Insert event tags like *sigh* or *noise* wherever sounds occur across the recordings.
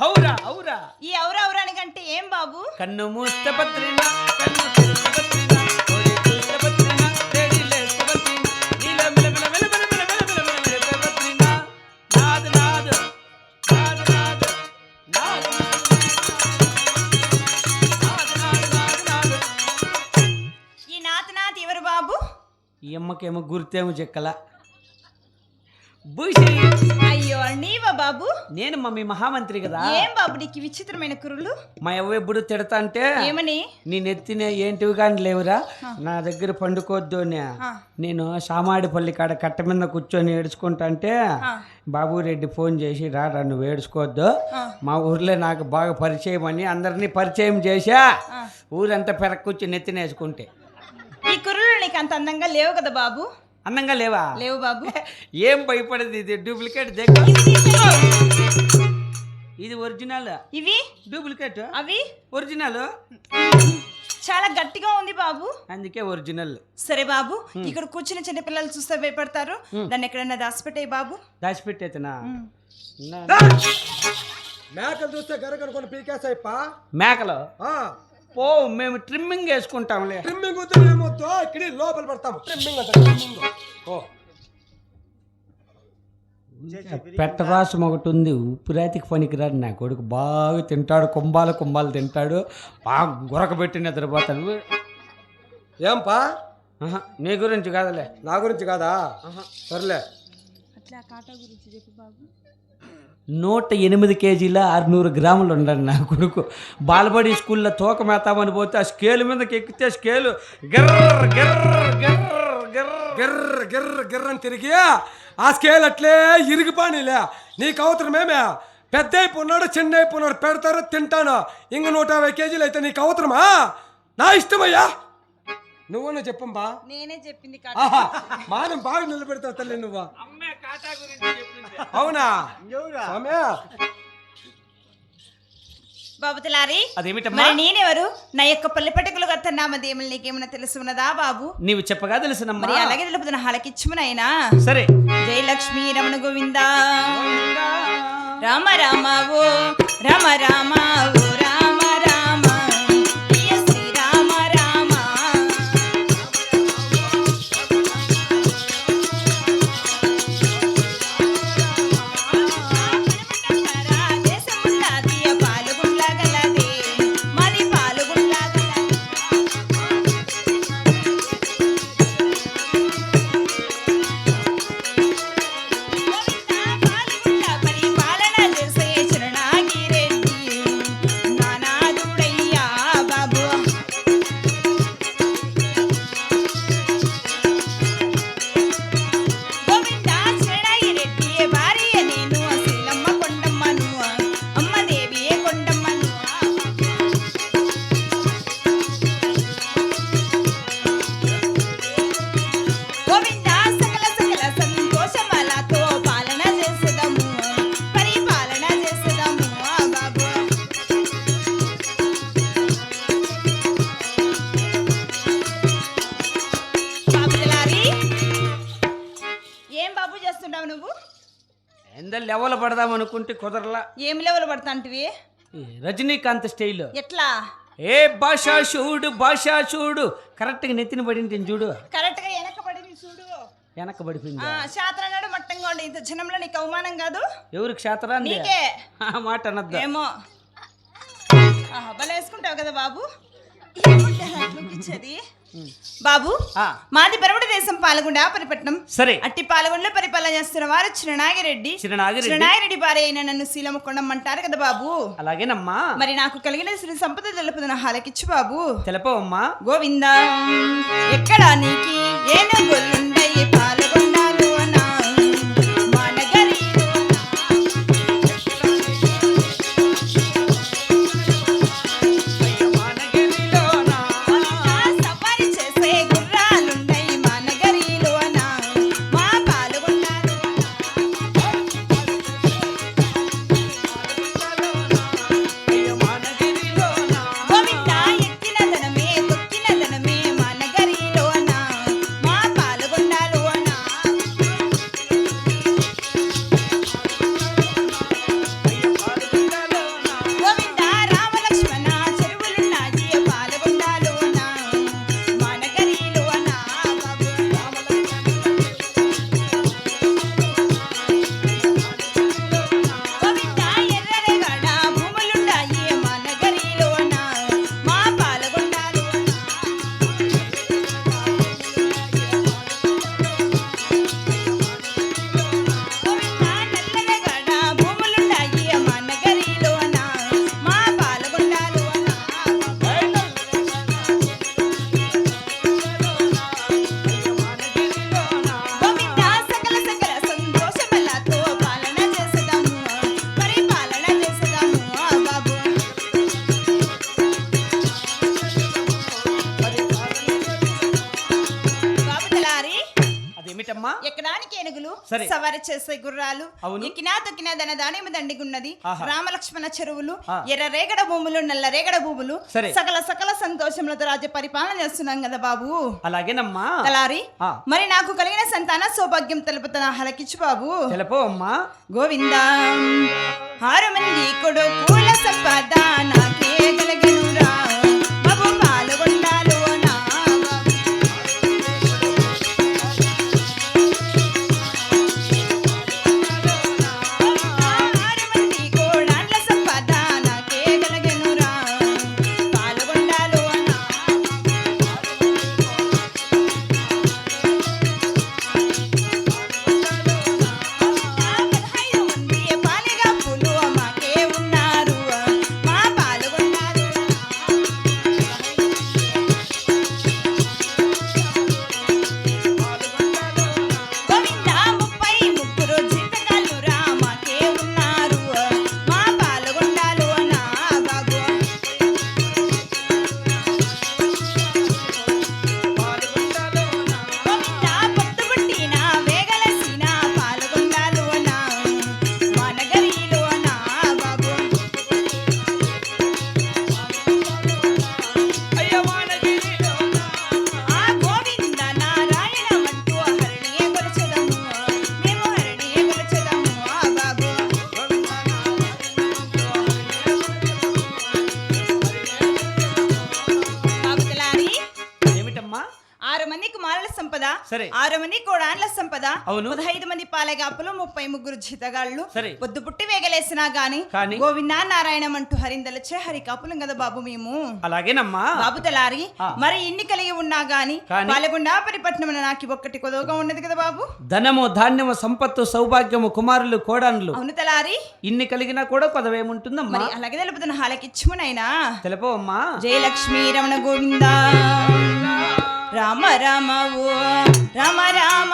అవురా అవురా ఈ అవురా అవురానికంటే ఏం బాబు? కన్ను మూస్తే కన్ను అమ్మకేమో గుర్తేమో చెక్కల. బూసి అయ్యో నీవా బాబు? నేను మమ్మీ మహామంత్రి కదా. ఏం బాబు నీకు విచిత్రమైన కురులు? మా అవ్వ ఎప్పుడు తిడతా అంటే ఏమని? నీ నెత్తిన ఏంటివి కానీ లేవురా. నా దగ్గర పండుకోవద్దు అని. ఆ. నేను సామాడిపల్లి కాడ కట్ట మీద కూర్చొని ఏడ్చుకుంటా అంటే ఆ. బాబురెడ్డి ఫోన్ చేసి రారా నువ్వు ఏడ్చుకోవద్దు. మా ఊర్లో నాకు బాగా పరిచయం అని అందరినీ పరిచయం చేసా ఆ. ఊరంతా పెరక్కుచ్చి నెత్తిన వేసుకుంటే. కురులు నీకు అంత అందంగా లేవు కదా బాబు? అందంగా లేవా? లేవు బాబు. *laughs* ఏం భయపడేది ఇది? డూప్లికేట్ దగ్గర ఇది ఒరిజినల్. ఇవి? డూప్లికేట్? అవి? ఒరిజినల్? చాలా గట్టిగా ఉంది బాబు. అందుకే ఒరిజినల్. సరే బాబు ఇక్కడ కూర్చుని చిన్న పిల్లలు చూస్తే భయపడతారు. దాన్ని ఎక్కడైనా దాచిపెట్టాయి బాబు. దాచిపెట్టేతనా? మేకలు చూస్తే గరగనుకొని పీకేసాయిప్ప మేకలు? ఓ మేము ట్రిమ్మింగ్ వేసుకుంటాంలే. ట్రిమ్మింగ్ ఏమొద్దు ఇక్కడ లోపల పడతాము. ట్రిమ్మింగ్ అంటే ట్రిమ్మింగ్ ఓ పెట్టరాసం ఒకటి ఉంది ఉప్పురాతికి పనికిరాడు నా కొడుకు బాగా తింటాడు కుంభాలు కుంభాలు తింటాడు. బాగా గురకబెట్టి నిద్రపోతాడు. ఏంపా? నీ గురించి కాదులే. నా గురించి కాదా? సర్లే. అట్లా కాటా గురించి చెప్పు బాబు. నూట ఎనిమిది కేజీల ఆరునూరు గ్రాములు ఉండండి నా కొడుకు. బాలబడి స్కూల్లో తోక మేతామని పోతే ఆ స్కేల్ మీదకి ఎక్కితే స్కేలు గర్ర గర్ర గర్ర గర్ర గిర్ర గిర్ర గిర్ర అని తిరిగి ఆ స్కేల్ అట్లే ఇరిగిపానిలే నీకు అవసరమేమే పెద్ద అయిపోన్నాడు చిన్న అయిపోన్నాడు పెడతారు తింటాను. ఇంక నూట యాభై కేజీలు అయితే నీకు అవసరమా నా ఇష్టమయ్యా. నువ్వు చెప్పంబా? నేనే చెప్పింది మానం బాగా నిలబెడతావు తల్లి నువ్వా. అవునా? బాబుతులారి అదేమిటమ్మా? నేనెవరు? నా యొక్క పల్లె పట్టుకలు కత్తన్నామ దేవుళ్ళు నీకేమైనా తెలుసున్నదా బాబు? నీవు చెప్పగా తెలుసునమ్మా. మరి అలాగే తెలుపుతున్న హాలకిచ్చుము నాయనా సరే. జయలక్ష్మి రమణ గోవిందా. రామ రామావో రామ రామావో. ఎంత లెవెల్ పడదాం అనుకుంటే కుదరలా. ఏం లెవెల్ పడతాంటివి? రజనీకాంత్ స్టైల్. ఎట్లా? ఏ భాషా చూడు భాషా చూడు. కరెక్ట్గా నెత్తిన పడింది చూడు. కరెక్ట్గా వెనకబడి చూడు. వెనక పడిపోయింది? ఆ శాస్త్రనాడు మట్టంగా ఉండి ఇంత జనంలో నీకు అవమానం కాదు? ఎవరికి క్షేత్రాన్ని నీకే. ఆ మాట అనద్దు. ఏమో. ఆహా, భలే వేసుకుంటావు కదా బాబు. *laughs* అట్లోకి ఇచ్చేది? బాబు మాది పరమటి దేశం పాల్గొండ పరిపట్నం. సరే. అట్టి పాల్గొండలో పరిపాలన చేస్తున్న వారు చిరణాగిరెడ్డి చిరణాగిరెడ్డి చిరణాగిరెడ్డి భార్య అయిన నన్ను శీలము కొండమ్మంటారు కదా బాబు. అలాగేనమ్మా. మరి నాకు కలిగిన శ్రీ సంపద తెలుపుతున్న హాలకిచ్చు బాబు. తెలపవమ్మా. గోవింద ఎక్కడ నీకి? ఏను గొల్లుండయి సరే. సవారి చేసే గుర్రాలు అవును. ఎక్కినా తొక్కినా దన దానేమి దండిగున్నది. రామలక్ష్మణ చెరువులు. ఎర్ర రేగడ భూములు నల్ల రేగడ భూములు. సకల సకల సంతోషములతో రాజ్య పరిపాలన చేస్తున్నాం కదా బాబు అలాగేనమ్మా తలారి ఆ. మరి నాకు కలిగిన సంతాన సౌభాగ్యం తెలుపుతున్న హలకిచ్చు బాబు తెలుపో అమ్మా గోవింద ఆరు మంది కొడుకుల ఆరు మంది కుమారుల సంపద సరే. ఆరు మంది కోడాండ్ల సంపద అవును. పదహైదు మంది పాలెగాపులు ముప్పై ముగ్గురు జీతగాళ్ళు సరే. పొద్దు పుట్టి వేగలేసినా గాని కాని? గోవిందా నారాయణ మంటూ హరిందలచే హరికాపులం కదా బాబు మేము అలాగేనమ్మా బాబు తలారి. మరి ఇన్ని కలిగి ఉన్నా గాని? పాలగుండా పరిపట్నం నాకు ఒక్కటి కొదవగా ఉన్నది కదా బాబు ధనము ధాన్యము సంపత్తు సౌభాగ్యము కుమారులు కోడాన్లు అవును తలారి ఇన్ని కలిగినా కూడా కొదవేముంటుందమ్మా మరి అలాగే తెలుపుతున్న హాలకిచ్చుమునైనా తెలుపో అమ్మా జయలక్ష్మీ రమణ గోవింద రామ రామ ఓ రామ రామ.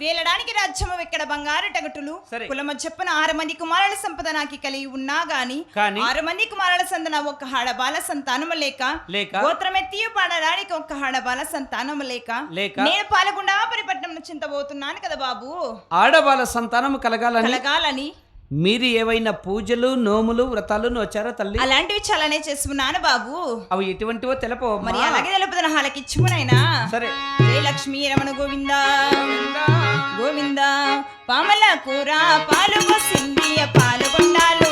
వేలడానికి రాజ్యము ఇక్కడ బంగారు టగటులు. కులమ చెప్పున ఆరు మంది కుమారుల సంపద నాకు కలిగి ఉన్నా గాని? ఆరు మంది కుమారుల సందన ఒక్క హాడబాల సంతానము లేక లేక? గోత్రమెత్తియు పాడడానికి ఒక్క హాడబాల సంతానము లేక లేక? నేను పాలగుండా పరిపట్నం చింతబోతున్నాను కదా బాబు ఆడవాళ్ళ సంతానం కలగాలని కలగాలని మీరు ఏవైనా పూజలు నోములు వ్రతాలు వచ్చారా తల్లి? అలాంటివి చాలానే చేసుకున్నాను బాబు. అవి ఎటువంటివో తెలపో మరి అలాగే తెలుపుతున్న హాలకిచ్చుకునైనా సరే. జయ లక్ష్మీ రమణ గోవింద. గోవింద. పామల కూర పాలు పోసింది పాలు కొండాలు